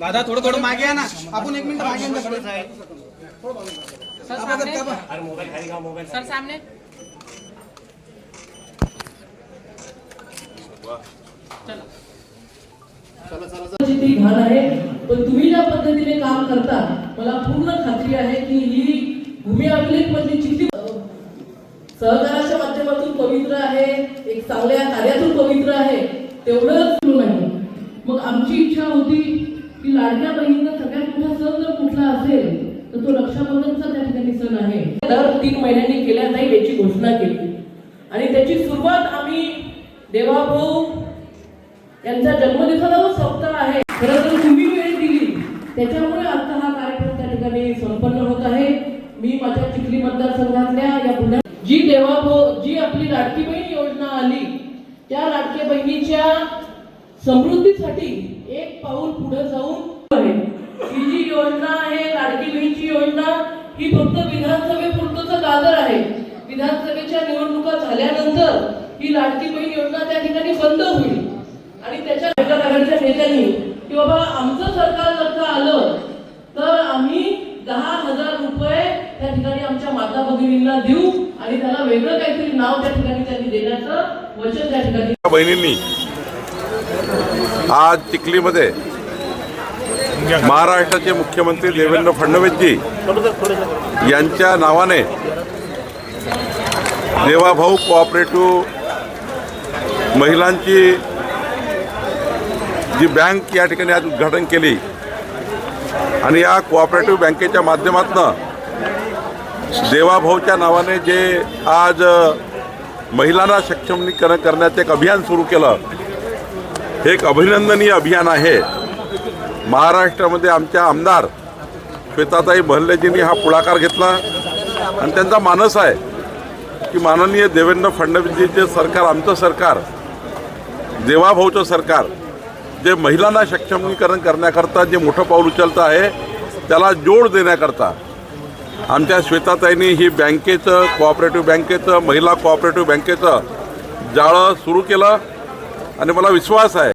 दादा थोडं थोडं मागे या ना. आपण एक मिनिट मागे. सर सामने. सर घाण आहे पण तुम्ही ज्या पद्धतीने काम करता मला पूर्ण खात्री आहे की ही भूमी अभिलेख चिठ्ठी सहकाराच्या माध्यमातून पवित्र आहे. चांगल्या कार्यातून पवित्र आहे तेवढंच नाही. मग आमची इच्छा होती की लाडक्या बहिणीचा सगळ्यात मोठा सण जर कुठला असेल तर तो रक्षाबंधनचा त्या ठिकाणी सण आहे. दर तीन महिन्यांनी केल्या जाईल याची घोषणा केली. आणि त्याची सुरुवात आम्ही देवाभाऊ यांचा जन्मदिवसाला जो सप्ताह आहे. खरं तर तुम्ही वेळ दिली. त्याच्यामुळे आता हा कार्यक्रम त्या ठिकाणी संपन्न होत आहे. मी माझ्या चिखली मतदारसंघातल्या या पुण्या जी देवाभो जी आपली लाडकी बहीण योजना आली त्या लाडके बहिणीच्या समृद्धीसाठी एक पाऊल पुढे जाऊन आहे. ही जी योजना आहे लाडकी बहिणीची योजना ही फक्त विधानसभेपुरतच गाजर आहे. विधानसभेच्या निवडणुका झाल्यानंतर ही लाडकी बहीण योजना त्या ठिकाणी बंद होईल. आणि त्याच्या आघाडीच्या नेत्यांनी की बाबा आमचं सरकार जर का आलं तर आम्ही दहा हजार रुपये त्या ठिकाणी आमच्या माता भगिनींना देऊ. आणि त्याला वेगळं काहीतरी नाव त्या ठिकाणी त्यांनी देण्याचं वचन त्या ठिकाणी बहिणींनी आज चिखलीमध्ये महाराष्ट्राचे मुख्यमंत्री देवेंद्र फडणवीसजी यांच्या नावाने देवाभाऊ कोऑपरेटिव्ह महिलांची जी बँक या ठिकाणी आज उद्घाटन केली आणि या कोऑपरेटिव्ह बँकेच्या माध्यमातून देवाभाऊच्या नावाने जे आज महिलांना सक्षमीकरण करण्याचं एक अभियान सुरू केलं हे एक अभिनंदनीय अभियान आहे. महाराष्ट्रामध्ये आमच्या आमदार श्वेताताई बहल्लेजींनी हा पुढाकार घेतला आणि त्यांचा मानस आहे की माननीय देवेंद्र फडणवीसजीचे सरकार आमचं सरकार देवाभाऊचं सरकार जे महिलांना सक्षमीकरण करण्याकरता जे मोठं पाऊल उचलतं आहे त्याला जोड देण्याकरता आमच्या श्वेताताईंनी ही बँकेचं कोऑपरेटिव्ह बँकेचं महिला कोऑपरेटिव्ह बँकेचं जाळं सुरू केलं. आणि मला विश्वास आहे